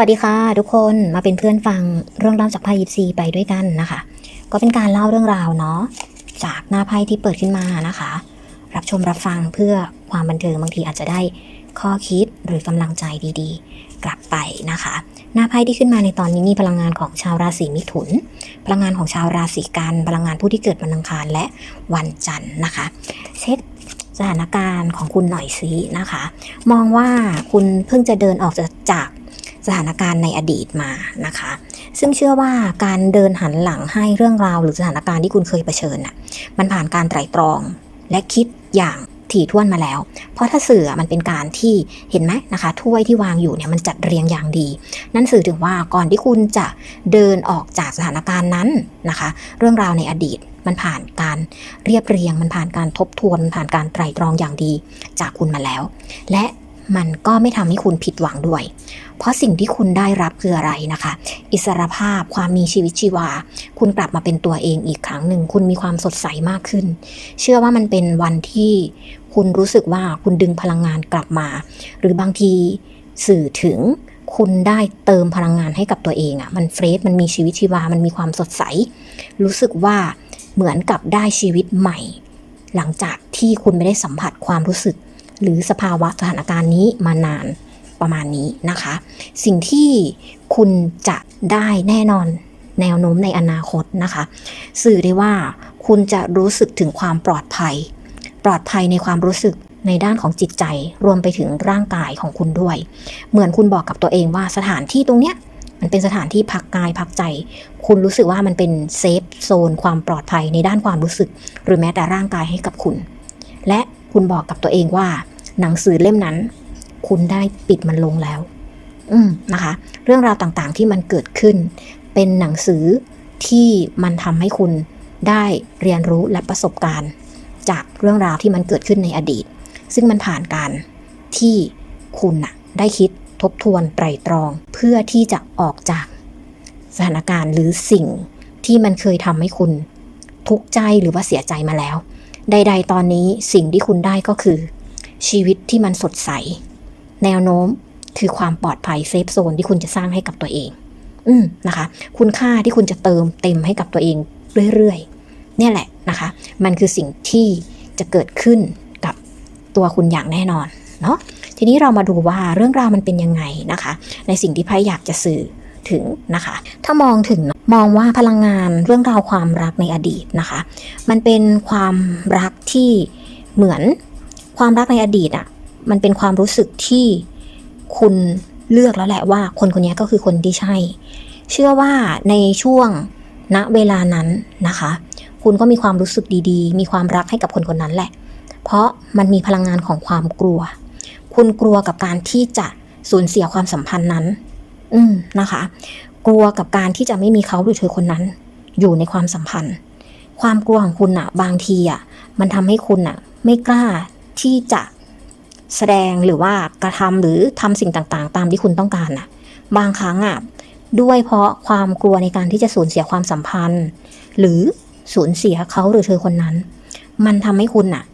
สวัสดีค่ะ ทุกคนมาเป็นเพื่อนฟังเรื่องเล่าจากไพ่ยิปซีไปด้วยกันนะคะ ก็เป็นการเล่าเรื่องราวเนาะจากหน้าไพ่ที่เปิดขึ้นมานะคะ รับชมรับฟังเพื่อความบันเทิงบางทีอาจจะได้ข้อคิดหรือกำลังใจดีๆ กลับไปนะคะ หน้าไพ่ที่ขึ้นมาในตอนนี้มีพลังงานของชาวราศีมิถุน พลังงานของชาวราศีกัน พลังงานผู้ที่เกิดวันอังคารและวันจันทร์นะคะ เช็คสถานการณ์ของคุณหน่อยซินะคะ มองว่าคุณเพิ่งจะเดินออกจาก สถานการณ์ในอดีตมานะคะ ซึ่งเชื่อว่าการเดินหันหลังให้เรื่องราวหรือสถานการณ์ที่คุณเคยเผชิญน่ะมันผ่านการไตร่ตรองและคิดอย่างถี่ถ้วนมาแล้ว เพราะถ้าสื่อมันเป็นการที่เห็นไหมนะคะถ้วยที่วางอยู่เนี่ยมันจัดเรียงอย่างดี นั่นสื่อถึงว่าก่อนที่คุณจะเดินออกจากสถานการณ์นั้นนะคะ เรื่องราวในอดีตมันผ่านการเรียบเรียง มันผ่านการทบทวนมันผ่านการไตร่ตรองอย่างดีจากคุณมาแล้ว และ มันก็ไม่ทำให้คุณผิดหวังด้วย เพราะสิ่งที่คุณได้รับคืออะไรนะคะ อิสรภาพความมีชีวิตชีวา คุณกลับมาเป็นตัวเองอีกครั้งหนึ่ง คุณมีความสดใสมากขึ้น เชื่อว่ามันเป็นวันที่คุณรู้สึกว่าคุณดึงพลังงานกลับมา หรือบางทีสื่อถึงคุณได้เติมพลังงานให้กับตัวเองอะ่ะ มันเฟรช มันมีชีวิตชีวา มันมีความสดใส รู้สึกว่าเหมือนกับได้ชีวิตใหม่ หลังจากที่คุณไม่ได้สัมผัสความรู้สึก หรือสภาวะสถานการณ์นี้มานานประมาณนี้นะคะ สิ่งที่คุณจะได้แน่นอนแนวโน้มในอนาคตนะคะ สื่อได้ว่าคุณจะรู้สึกถึงความปลอดภัย ปลอดภัยในความรู้สึกในด้านของจิตใจรวมไปถึงร่างกายของคุณด้วย เหมือนคุณบอกกับตัวเองว่าสถานที่ตรงเนี้ยมันเป็นสถานที่พักกายพักใจ คุณรู้สึกว่ามันเป็นเซฟโซนความปลอดภัยในด้านความรู้สึก หรือแม้แต่ร่างกายให้กับคุณ และ คุณบอกกับตัวเองว่า หนังสือเล่มนั้น คุณได้ปิดมันลงแล้ว อืมนะคะ เรื่องราวต่างๆที่มันเกิดขึ้น เป็นหนังสือที่มันทำให้คุณได้เรียนรู้และประสบการณ์ จากเรื่องราวที่มันเกิดขึ้นในอดีต ซึ่งมันผ่านการที่คุณน่ะได้คิดทบทวนไตรตรอง เพื่อที่จะออกจากสถานการณ์หรือสิ่งที่มันเคยทำให้คุณทุกข์ใจหรือว่าเสียใจมาแล้ว ใด ๆ ตอนนี้สิ่งที่คุณได้ก็คือ ชีวิตที่มันสดใส แนวโน้มคือความปลอดภัยเซฟโซนที่คุณจะสร้างให้กับตัวเอง อืมนะคะ คุณค่าที่คุณจะเติมเต็มให้กับตัวเองเรื่อยๆ เนี่ยแหละนะคะ มันคือสิ่งที่จะเกิดขึ้นกับตัวคุณอย่างแน่นอนเนาะทีนี้เรามาดูว่าเรื่องราวมันเป็นยังไงนะคะ ในสิ่งที่ไพ่อยากจะสื่อถึงนะคะ ถ้ามองถึง มองว่าพลังงานเรื่องราวความรักในอดีตนะคะ มันเป็นความรักที่เหมือนความรักในอดีตอะ่ะมันเป็นความรู้สึกที่คุณเลือกแล้วแหละว่า คนคนนี้ก็คือคนที่ใช่ เชื่อว่าในช่วงณเวลานั้นนะคะ คุณก็มีความรู้สึกดีๆ มีความรักให้กับคนคนนั้นแหละ เพราะมันมีพลังงานของความกลัว คุณกลัวกับการที่จะสูญเสียความสัมพันธ์นั้น อืมนะคะ กลัวกับการที่จะไม่มีเขาหรือเธอคนนั้น อยู่ในความสัมพันธ์ ความกลัวของคุณอะบางทีอะมันทำให้คุณอะไม่กล้าที่จะแสดงหรือว่ากระทำหรือทำสิ่งต่างๆ ตามที่คุณต้องการอะบางครั้งอะด้วยเพราะความกลัวในการที่จะสูญเสียความสัมพันธ์ หรือสูญเสียเขาหรือเธอคนนั้น มันทำให้คุณอะ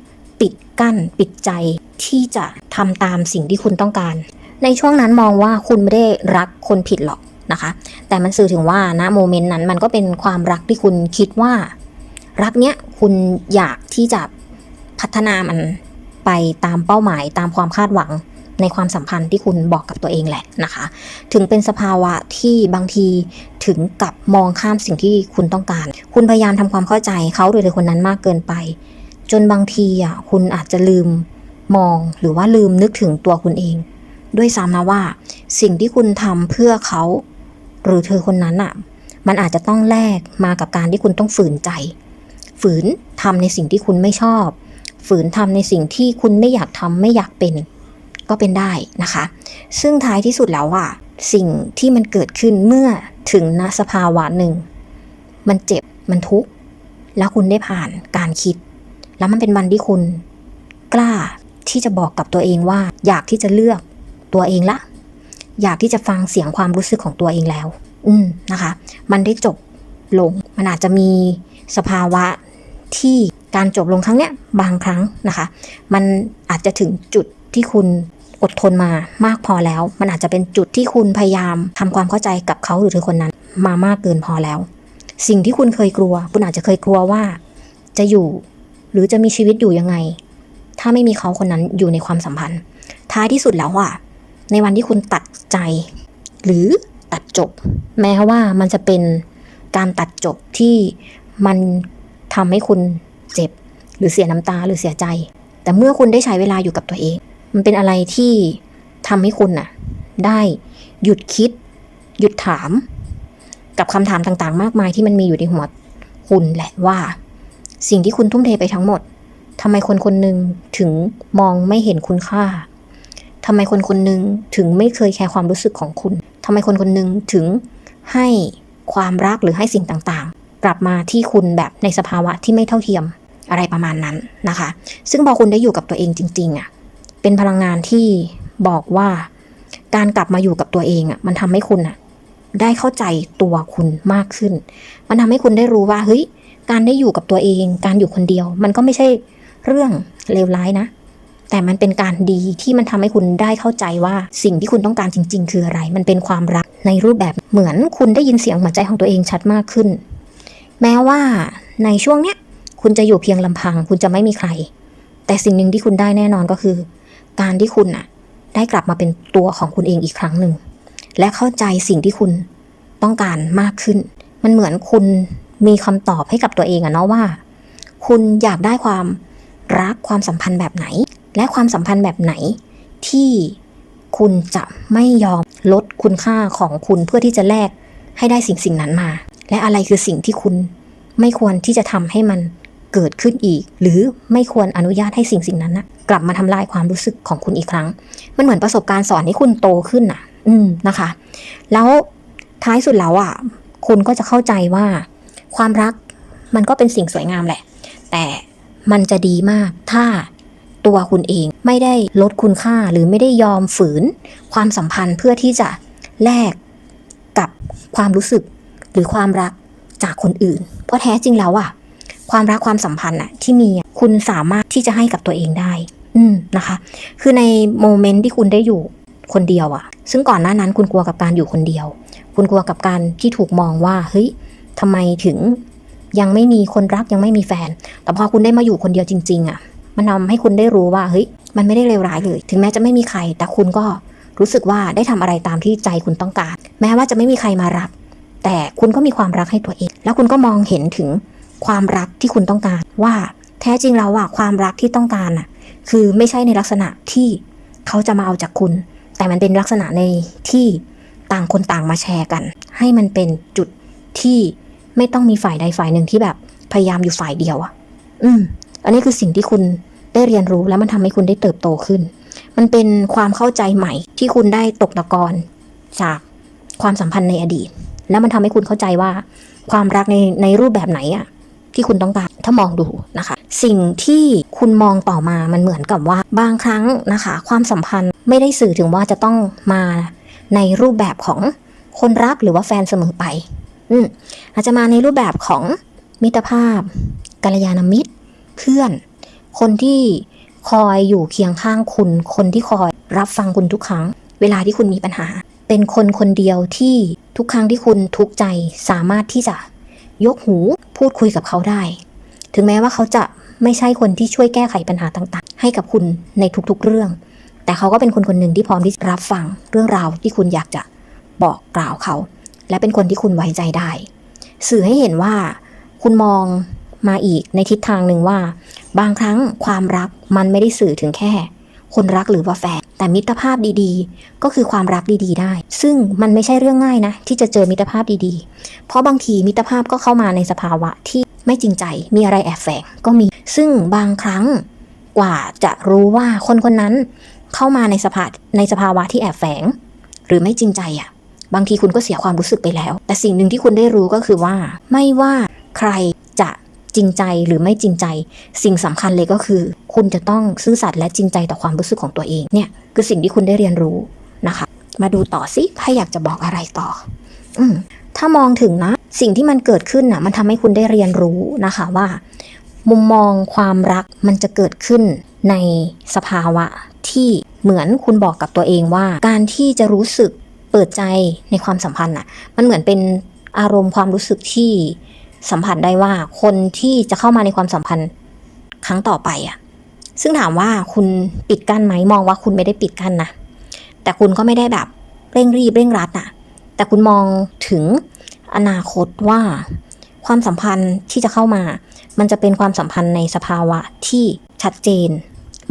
ปิดกั้นปิดใจที่จะทำตามสิ่งที่คุณต้องการ ในช่วงนั้นมองว่าคุณไม่ได้รักคนผิดหรอก นะคะ แต่มันสื่อถึงว่าณโมเมนต์นั้นมันก็เป็นความรักที่คุณคิดว่า รักเนี้ยคุณอยากที่จะพัฒนามันไปตามเป้าหมายตามความคาดหวังในความสัมพันธ์ที่คุณบอกกับตัวเองแหละนะคะ ถึงเป็นสภาวะที่บางทีถึงกับมองข้ามสิ่งที่คุณต้องการ คุณพยายามทำความเข้าใจเขาโดยเธอคนนั้นมากเกินไป จนบางทีอะคุณอาจจะลืมมองหรือว่าลืมนึกถึงตัวคุณเอง ด้วยซ้ำนะว่า สิ่งที่คุณทำเพื่อเขา หรือเธอคนนั้นอะ มันอาจจะต้องแลกมากับการที่คุณต้องฝืนใจ ฝืนทำในสิ่งที่คุณไม่ชอบ ฝืนทำในสิ่งที่คุณไม่อยากทำไม่อยากเป็น ก็เป็นได้นะคะ ซึ่งท้ายที่สุดแล้วอะสิ่งที่มันเกิดขึ้นเมื่อถึงณสภาวะหนึ่ง มันเจ็บมันทุกข์แล้วคุณได้ผ่านการคิด แล้วมันเป็นวันที่คุณ กล้าที่จะบอกกับตัวเองว่า อยากที่จะเลือกตัวเองละ อยากที่จะฟังเสียงความรู้สึกของตัวเองแล้ว อืมนะคะ มันได้จบลง มันอาจจะมีสภาวะที่การจบลงครั้งเนี้ยบางครั้งนะคะ มันอาจจะถึงจุดที่คุณอดทนมามากพอแล้ว มันอาจจะเป็นจุดที่คุณพยายามทำความเข้าใจกับเขาหรือเธอคนนั้น มามากเกินพอแล้ว สิ่งที่คุณเคยกลัว คุณอาจจะเคยกลัวว่า จะอยู่ หรือจะมีชีวิตอยู่ยังไง ถ้าไม่มีเขาคนนั้นอยู่ในความสัมพันธ์ ท้ายที่สุดแล้วอะ ในวันที่คุณตัดใจ หรือตัดจบ แม้ว่ามันจะเป็นการตัดจบที่มันทำให้คุณเจ็บ หรือเสียน้ำตาหรือเสียใจ แต่เมื่อคุณได้ใช้เวลาอยู่กับตัวเอง มันเป็นอะไรที่ทำให้คุณน่ะ ได้หยุดคิด หยุดถาม กับคำถามต่างๆ มากมายที่มันมีอยู่ในหัวคุณแหละว่า สิ่งที่คุณทุ่มเทไปทั้งหมดทำไมคนคนหนึ่งถึงมองไม่เห็นคุณค่า ทำไมคนคนหนึ่งถึงไม่เคยแคร์ความรู้สึกของคุณทำไมคนคนหนึ่งถึงให้ความรักหรือให้สิ่งต่างๆ กลับมาที่คุณแบบในสภาวะที่ไม่เท่าเทียมอะไรประมาณนั้นนะคะ ซึ่งพอคุณได้อยู่กับตัวเองจริงๆอะเป็นพลังงานที่บอกว่าการกลับมาอยู่กับตัวเองอะมันทำให้คุณอะได้เข้าใจตัวคุณมากขึ้น มันทำให้คุณได้รู้ว่าเฮ้ย การได้อยู่กับตัวเอง การอยู่คนเดียว มันก็ไม่ใช่เรื่องเลวร้ายนะ แต่มันเป็นการดีที่มันทำให้คุณได้เข้าใจว่าสิ่งที่คุณต้องการจริง ๆ คืออะไร มันเป็นความรักในรูปแบบเหมือนคุณได้ยินเสียงหัวใจของตัวเองชัดมากขึ้น แม้ว่าในช่วงเนี้ยคุณจะอยู่เพียงลำพัง คุณจะไม่มีใคร แต่สิ่งหนึ่งที่คุณได้แน่นอนก็คือ การที่คุณน่ะได้กลับมาเป็นตัวของคุณเองอีกครั้งหนึ่ง และเข้าใจสิ่งที่คุณต้องการมากขึ้น มันเหมือนคุณมีคำตอบให้กับตัวเองอะเนาะว่า คุณอยากได้ความรักความสัมพันธ์แบบไหน และความสัมพันธ์แบบไหนที่คุณจะไม่ยอมลดคุณค่าของคุณเพื่อที่จะแลกให้ได้สิ่งสิ่งนั้นมา และอะไรคือสิ่งที่คุณไม่ควรที่จะทำให้มันเกิดขึ้นอีก หรือไม่ควรอนุญาตให้สิ่งสิ่งนั้นนะกลับมาทำลายความรู้สึกของคุณอีกครั้ง มันเหมือนประสบการณ์สอนให้คุณโตขึ้นน่ะ อืมนะคะ แล้วท้ายสุดแล้วอะ คุณก็จะเข้าใจว่า ความรักมันก็เป็นสิ่งสวยงามแหละ แต่มันจะดีมากถ้า ตัวคุณเอง ไม่ได้ลดคุณค่าหรือไม่ได้ยอมฝืน ความสัมพันธ์เพื่อที่จะแลกกับความรู้สึกหรือความรักจากคนอื่น เพราะแท้จริงแล้วอะความรักความสัมพันธ์อะที่มีคุณสามารถที่จะให้กับตัวเองได้ อืมนะคะ คือในโมเมนต์ที่คุณได้อยู่คนเดียวอะซึ่งก่อนหน้านั้นคุณกลัวกับการอยู่คนเดียว คุณกลัวกับการที่ถูกมองว่าเฮ้ยทำไมถึงยังไม่มีคนรักยังไม่มีแฟน แต่พอคุณได้มาอยู่คนเดียวจริง ๆอะ มันทำให้คุณได้รู้ว่าเฮ้ยมันไม่ได้เลวร้ายเลย ถึงแม้จะไม่มีใคร แต่คุณก็รู้สึกว่าได้ทำอะไรตามที่ใจคุณต้องการ แม้ว่าจะไม่มีใครมารัก แต่คุณก็มีความรักให้ตัวเอง แล้วคุณก็มองเห็นถึงความรักที่คุณต้องการ ว่าแท้จริงแล้วอะความรักที่ต้องการอะคือไม่ใช่ในลักษณะที่เขาจะมาเอาจากคุณ แต่มันเป็นลักษณะในที่ต่างคนต่างมาแชร์กัน ให้มันเป็นจุดที่ไม่ต้องมีฝ่ายใดฝ่ายหนึ่งที่แบบพยายามอยู่ฝ่ายเดียวอะอืม อันนี้คือสิ่งที่คุณได้เรียนรู้แล้วมันทำให้คุณได้เติบโตขึ้น มันเป็นความเข้าใจใหม่ที่คุณได้ตกตะกอนจากความสัมพันธ์ในอดีต แล้วมันทำให้คุณเข้าใจว่า ความรักในในรูปแบบไหนอะที่คุณต้องการถ้ามองดูนะคะ สิ่งที่คุณมองต่อมามันเหมือนกับว่าบางครั้งนะคะ ความสัมพันธ์ไม่ได้สื่อถึงว่าจะต้องมาในรูปแบบของคนรักหรือว่าแฟนเสมอไป อืมอาจจะมาในรูปแบบของมิตรภาพกัลยาณมิตร เพื่อน คนที่คอยอยู่เคียงข้างคุณ คนที่คอยรับฟังคุณทุกครั้ง เวลาที่คุณมีปัญหา เป็นคนคนเดียวที่ทุกครั้งที่คุณทุกข์ใจสามารถที่จะยกหูพูดคุยกับเขาได้ ถึงแม้ว่าเขาจะไม่ใช่คนที่ช่วยแก้ไขปัญหาต่างๆ ให้กับคุณในทุกๆเรื่อง แต่เขาก็เป็นคนคนหนึ่งที่พร้อมที่จะรับฟังเรื่องราวที่คุณอยากจะบอกกล่าวเขา และเป็นคนที่คุณไว้ใจได้ สื่อให้เห็นว่าคุณมอง มาอีกในทิศทางหนึ่งว่า บางครั้งความรักมันไม่ได้สื่อถึงแค่ คนรักหรือว่าแฟนแต่มิตรภาพดีๆ ก็คือความรักดีๆ ได้ ซึ่งมันไม่ใช่เรื่องง่ายนะ ที่จะเจอมิตรภาพดีๆ เพราะบางทีมิตรภาพก็เข้ามาในสภาวะที่ไม่จริงใจมีอะไรแอบแฝงก็มี ซึ่งบางครั้งกว่าจะรู้ว่าคนคนนั้นเข้ามาในสภาในสภาวะที่แอบแฝง หรือไม่จริงใจอะ่ะ บางทีคุณก็เสียความรู้สึกไปแล้ว แต่สิ่งหนึ่งที่คุณได้รู้ก็คือว่า ไม่ว่าใครจะ จริงใจหรือไม่จริงใจ สิ่งสำคัญเลยก็คือ คุณจะต้องซื่อสัตย์และจริงใจต่อความรู้สึกของตัวเองเนี่ยคือสิ่งที่คุณได้เรียนรู้นะคะ มาดูต่อสิถ้าอยากจะบอกอะไรต่อ อืถ้ามองถึงนะ สิ่งที่มันเกิดขึ้นนะมันทำให้คุณได้เรียนรู้นะคะว่า มุมมองความรักมันจะเกิดขึ้นในสภาวะที่เหมือนคุณบอกกับตัวเองว่า การที่จะรู้สึกเปิดใจในความสัมพันธ์อะ มันเหมือนเป็นอารมณ์ความรู้สึกที่ สัมผัสได้ว่าคนที่จะเข้ามาในความสัมพันธ์ครั้งต่อไปอะ ซึ่งถามว่าคุณปิดกั้นไหมมองว่าคุณไม่ได้ปิดกั้นนะ แต่คุณก็ไม่ได้แบบเร่งรีบเร่งรัดอะแต่คุณมองถึงอนาคตว่าความสัมพันธ์ที่จะเข้ามา มันจะเป็นความสัมพันธ์ในสภาวะที่ชัดเจน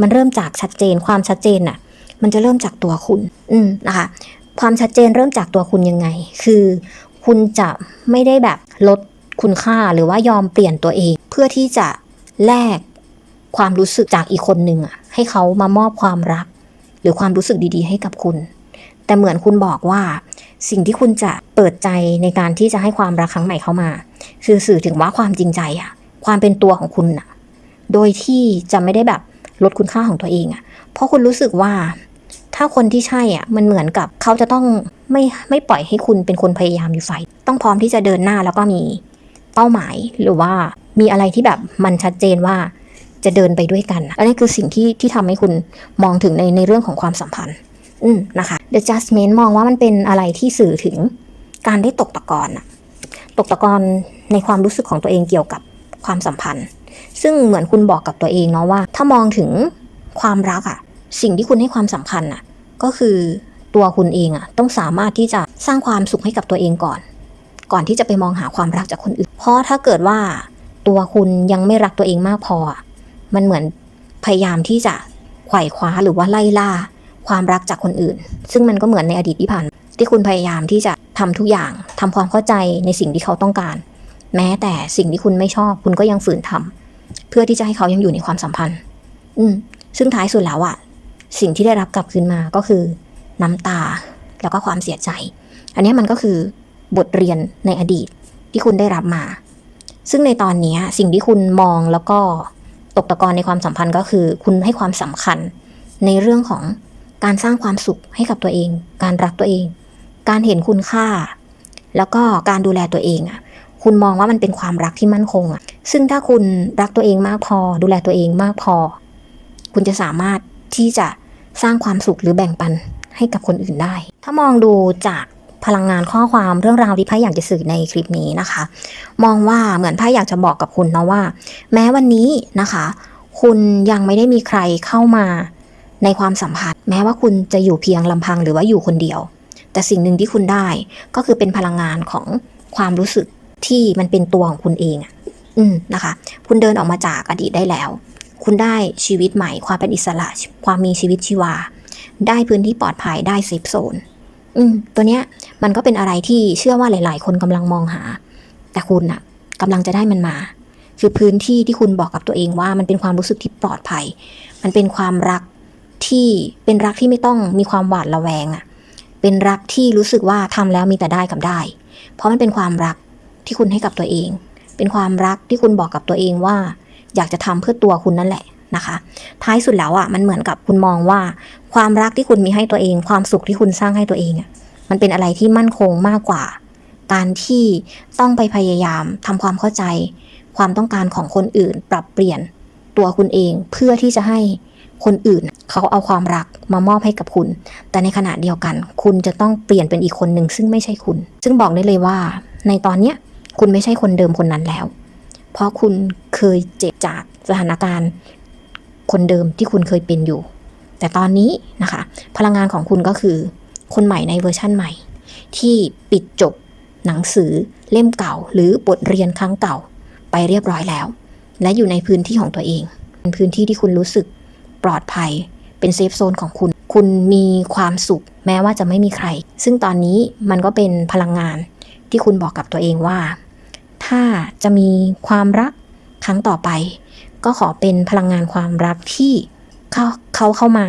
มันเริ่มจากชัดเจน ความชัดเจนอะมันจะเริ่มจากตัวคุณ อืมนะคะ ความชัดเจนเริ่มจากตัวคุณยังไง คือ คุณจะไม่ได้แบบลด คุณค่าหรือว่ายอมเปลี่ยนตัวเอง เพื่อที่จะแลกความรู้สึกจากอีกคนหนึ่งอะให้เขามามอบความรัก หรือความรู้สึกดีๆ ให้กับคุณ แต่เหมือนคุณบอกว่า สิ่งที่คุณจะเปิดใจในการที่จะให้ความรักครั้งใหม่เข้ามา คือสื่อถึงว่าความจริงใจอะความเป็นตัวของคุณอะโดยที่จะไม่ได้แบบลดคุณค่าของตัวเองอะเพราะคุณรู้สึกว่า ถ้าคนที่ใช่อะมันเหมือนกับเขาจะต้องไม่ไม่ปล่อยให้คุณเป็นคนพยายามอยู่ไฟต้องพร้อมที่จะเดินหน้าแล้วก็มี เป้าหมายหรือว่ามีอะไรที่แบบมันชัดเจนว่าจะเดินไปด้วยกัน อันนี้คือสิ่งที่ที่ทำให้คุณมองถึงในในเรื่องของความสัมพันธ์ อืมนะคะ The Judgment มองว่ามันเป็นอะไรที่สื่อถึงการได้ตกตะกอนอะตกตะกอนในความรู้สึกของตัวเองเกี่ยวกับความสัมพันธ์ ซึ่งเหมือนคุณบอกกับตัวเองเนาะว่า ถ้ามองถึงความรักอะสิ่งที่คุณให้ความสำคัญอะก็คือตัวคุณเองอะต้องสามารถที่จะสร้างความสุขให้กับตัวเองก่อน ก่อนที่จะไปมองหาความรักจากคนอื่น เพราะถ้าเกิดว่าตัวคุณยังไม่รักตัวเองมากพอ มันเหมือนพยายามที่จะไขว่คว้าหรือว่าไล่ล่าความรักจากคนอื่น ซึ่งมันก็เหมือนในอดีตที่ผ่านที่คุณพยายามที่จะทำทุกอย่างทำความเข้าใจในสิ่งที่เขาต้องการ แม้แต่สิ่งที่คุณไม่ชอบ คุณก็ยังฝืนทำเพื่อที่จะให้เขายังอยู่ในความสัมพันธ์ อืมซึ่งท้ายสุดแล้วอะสิ่งที่ได้รับกลับคืนมาก็คือน้ำตาแล้วก็ความเสียใจ อันนี้มันก็คือ บทเรียนในอดีตที่คุณได้รับมา ซึ่งในตอนนี้สิ่งที่คุณมองแล้วก็ตกตะกอนในความสัมพันธ์ก็คือ คุณให้ความสำคัญในเรื่องของการสร้างความสุขให้กับตัวเอง การรักตัวเอง การเห็นคุณค่า แล้วก็การดูแลตัวเองอะ คุณมองว่ามันเป็นความรักที่มั่นคงอะ ซึ่งถ้าคุณรักตัวเองมากพอ ดูแลตัวเองมากพอ คุณจะสามารถที่จะสร้างความสุขหรือแบ่งปันให้กับคนอื่นได้ ถ้ามองดูจาก พลังงานข้อความเรื่องราวที่ไพ่อยากจะสื่อในคลิปนี้นะคะ มองว่าเหมือนไพ่อยากจะบอกกับคุณนะว่า แม้วันนี้นะคะ คุณยังไม่ได้มีใครเข้ามาในความสัมพันธ์ แม้ว่าคุณจะอยู่เพียงลำพังหรือว่าอยู่คนเดียว แต่สิ่งหนึ่งที่คุณได้ก็คือเป็นพลังงานของความรู้สึกที่มันเป็นตัวของคุณเองอะอืมนะคะ คุณเดินออกมาจากอดีตได้แล้ว คุณได้ชีวิตใหม่ ความเป็นอิสระ ความมีชีวิตชีวา ได้พื้นที่ปลอดภัยได้เซฟโซน อืมตัวเนี้ยมันก็เป็นอะไรที่เชื่อว่าหลาย ๆ คนกำลังมองหา แต่คุณอะกำลังจะได้มันมา คือพื้นที่ที่คุณบอกกับตัวเองว่ามันเป็นความรู้สึกที่ปลอดภัย มันเป็นความรักที่เป็นรักที่ไม่ต้องมีความหวาดระแวงอะเป็นรักที่รู้สึกว่าทำแล้วมีแต่ได้กับได้ เพราะมันเป็นความรักที่คุณให้กับตัวเอง เป็นความรักที่คุณบอกกับตัวเองว่า อยากจะทำเพื่อตัวคุณนั่นแหละนะคะ ท้ายสุดแล้วอะมันเหมือนกับคุณมองว่า ความรักที่คุณมีให้ตัวเอง ความสุขที่คุณสร้างให้ตัวเองอะมันเป็นอะไรที่มั่นคงมากกว่า การที่ต้องไปพยายามทำความเข้าใจ ความต้องการของคนอื่น ปรับเปลี่ยนตัวคุณเองเพื่อที่จะให้คนอื่น เขาเอาความรักมามอบให้กับคุณ แต่ในขณะเดียวกัน คุณจะต้องเปลี่ยนเป็นอีกคนหนึ่งซึ่งไม่ใช่คุณ ซึ่งบอกได้เลยว่า ในตอนเนี้ยคุณไม่ใช่คนเดิมคนนั้นแล้ว เพราะคุณเคยเจ็บจากสถานการณ์ คนเดิมที่คุณเคยเป็นอยู่ แต่ตอนนี้นะคะ พลังงานของคุณก็คือ คนใหม่ในเวอร์ชั่นใหม่ ที่ปิดจบหนังสือเล่มเก่า หรือบทเรียนครั้งเก่าไปเรียบร้อยแล้ว และอยู่ในพื้นที่ของตัวเอง เป็นพื้นที่ที่คุณรู้สึกปลอดภัย เป็นเซฟโซนของคุณ คุณมีความสุขแม้ว่าจะไม่มีใคร ซึ่งตอนนี้มันก็เป็นพลังงานที่คุณบอกกับตัวเองว่า ถ้าจะมีความรักครั้งต่อไป ก็ขอเป็นพลังงานความรักที่ เขาเขาเข้ามา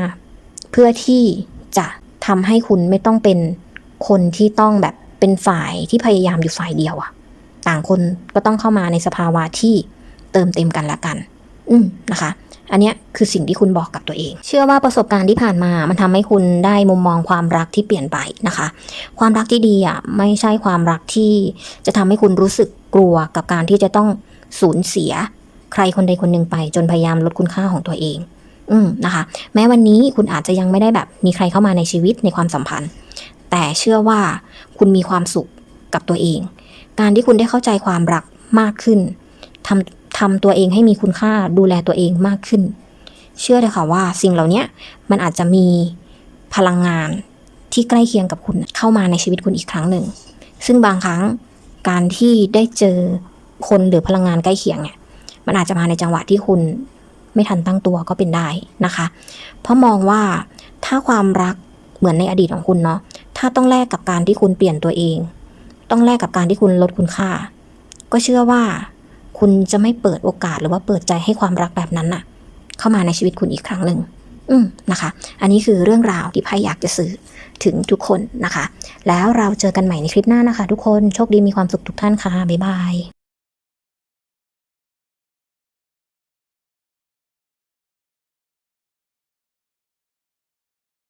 เพื่อที่จะทำให้คุณไม่ต้องเป็นคนที่ต้องแบบเป็นฝ่ายที่พยายามอยู่ฝ่ายเดียวอะต่างคนก็ต้องเข้ามาในสภาวะที่เติมเต็มกันละกัน อืมนะคะ อันเนี้ยคือสิ่งที่คุณบอกกับตัวเอง เชื่อว่าประสบการณ์ที่ผ่านมา มันทำให้คุณได้มุมมองความรักที่เปลี่ยนไปนะคะ ความรักที่ดีอะไม่ใช่ความรักที่จะทำให้คุณรู้สึกกลัวกับการที่จะต้องสูญเสีย ใครคนใดคนหนึ่งไป จนพยายามลดคุณค่าของตัวเอง อืมนะคะ แม้วันนี้คุณอาจจะยังไม่ได้แบบมีใครเข้ามาในชีวิตในความสัมพันธ์ แต่เชื่อว่าคุณมีความสุขกับตัวเอง การที่คุณได้เข้าใจความรักมากขึ้นทำทำตัวเองให้มีคุณค่าดูแลตัวเองมากขึ้น เชื่อเลยค่ะว่าสิ่งเหล่านี้มันอาจจะมีพลังงานที่ใกล้เคียงกับคุณเข้ามาในชีวิตคุณอีกครั้งหนึ่ง ซึ่งบางครั้งการที่ได้เจอคนหรือพลังงานใกล้เคียงเนี่ย มันอาจจะมาในจังหวะที่คุณ ไม่ทันตั้งตัวก็เป็นได้นะคะ เพราะมองว่าถ้าความรักเหมือนในอดีตของคุณเนาะถ้าต้องแลกกับการที่คุณเปลี่ยนตัวเอง ต้องแลกกับการที่คุณลดคุณค่า ก็เชื่อว่า คุณจะไม่เปิดโอกาสหรือว่าเปิดใจให้ความรักแบบนั้นน่ะ เข้ามาในชีวิตคุณอีกครั้งหนึ่งอืมนะคะ อันนี้คือเรื่องราวที่ไพ่อยากจะสื่อถึงทุกคนนะคะ แล้วเราเจอกันใหม่ในคลิปหน้านะคะ ทุกคน โชคดีมีความสุขทุกท่านค่ะ บ๊ายบาย